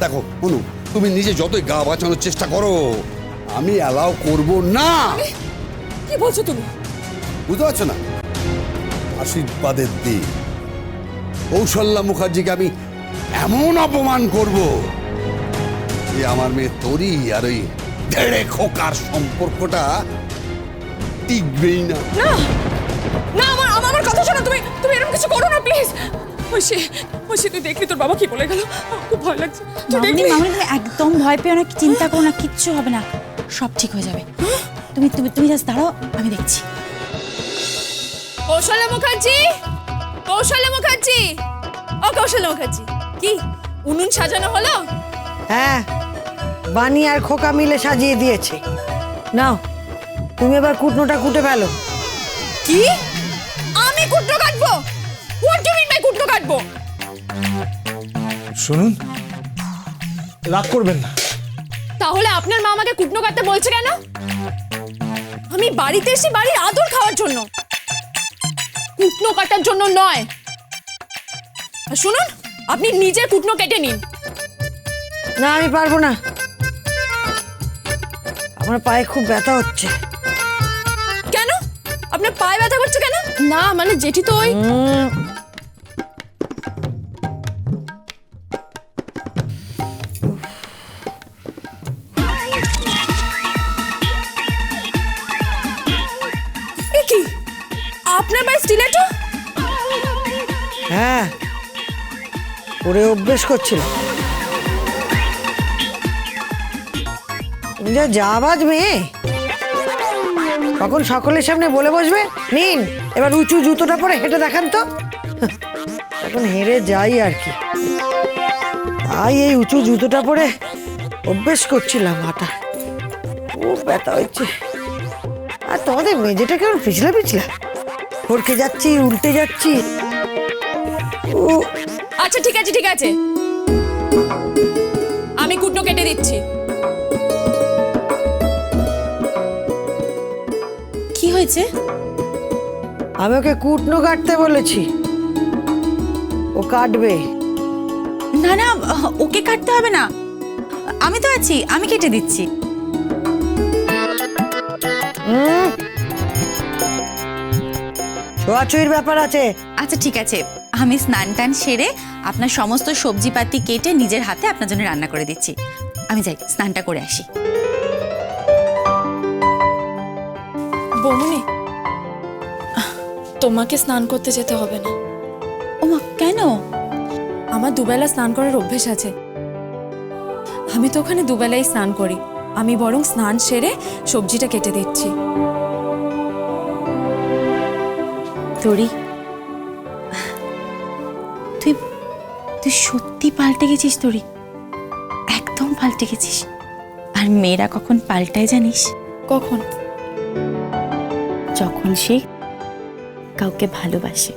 দেখো অনু তুমি নিজে যতই গা বাঁচানোর চেষ্টা করো আমি অ্যালাউ করব না। কি বলছো তুমি? বুঝতে পারছ না? আশীর্বাদের দিন। কৌশল্যা মুখার্জিকে আমি এমন অপমান করব যে আমার মেয়ে তরি আর ওই দেড়ে খোকার সম্পর্কটা টিকবেই না। না আমার আমার কথা শোনো তুমি তুমি এরকম কিছু করো না প্লিজ ঐশী ঐশী তুই দেখলি তোর বাবা কি বলে গেল? খুব ভয় লাগছে। তুই মামনি দেখলি? মামনি তুমি একদম ভয় পেও না চিন্তা করো না কিচ্ছু হবে না। সব ঠিক হয়ে যাবে। তুমি তুমি তুমি জাস্ট দাঁড়াও আমি দেখছি। মুখার্জি? মুখার্জি? ও মুখার্জি। কি উনুন সাজানো হলো? হ্যাঁ বানি আর খোকা মিলে সাজিয়ে দিয়েছে। নাও তুমি এবার কুটনোটা কুটে ফেলো। কি? আমি কুটনো কাটবো? হোয়াট ডু মিন কাটবো। শুনুন রাগ করবেন না। তাহলে আপনার মা আমাকে কুটনো কাটতে বলছে কেন? আমি বাড়িতে এসে বাড়ির আদর খাওয়ার জন্য। কুটনো কাটার জন্য নয়। শুনুন আপনি নিজে কুটনো কেটে নিন। না আমি পারব না। আমার পায়ে খুব ব্যথা হচ্ছে। কেন? আপনার পায়ে ব্যথা করছে কেন? না মানে জেঠি তো ওই হ্যাঁ। ওরে অভ্যেস করছিল। যা যাবাজ মেয়ে। তখন সকলের সামনে বলে বসবে? নিন, এবার উঁচু জুতোটা পরে হেঁটে দেখান তো। তখন হেরে যাই আর কি। তাই এই উঁচু জুতোটা পরে অভ্যেস করছিলাম হাঁটা খুব ব্যথা হচ্ছে। আর তোমাদের মেঝেটা কেমন পিছলা পিছলা? ফরকে যাচ্ছি, উল্টে যাচ্ছি। আচ্ছা ঠিক আছে ঠিক আছে। আমি কুটনো কেটে দিচ্ছি। কি হয়েছে? আমি ওকে কুটনো কাটতে বলেছি। ও কাটবে। না না ওকে কাটতে হবে না। আমি তো আছি আমি কেটে দিচ্ছি। ছোঁয়াছুঁয়ির ব্যাপার আছে? আচ্ছা ঠিক আছে। আমি স্নান টান সেরে আপনার সমস্ত সবজিপাতি কেটে নিজের হাতে আপনার জন্য রান্না করে দিচ্ছি। আমি যাই স্নানটা করে আসি। বৌমনি তোমাকে স্নান করতে যেতে হবে না। ওমা কেন? আমার দুবেলা স্নান করার অভ্যেস আছে। আমি তো ওখানে দুবেলাই স্নান করি। আমি বরং স্নান সেরে সবজিটা কেটে দিচ্ছি। তোরি। তুই তুই সত্যি পাল্টে গেছিস তোরি? একদম পাল্টে গেছিস। আর মেয়েরা কখন পাল্টায় জানিস? কখন? যখন সে কাউকে ভালোবাসে।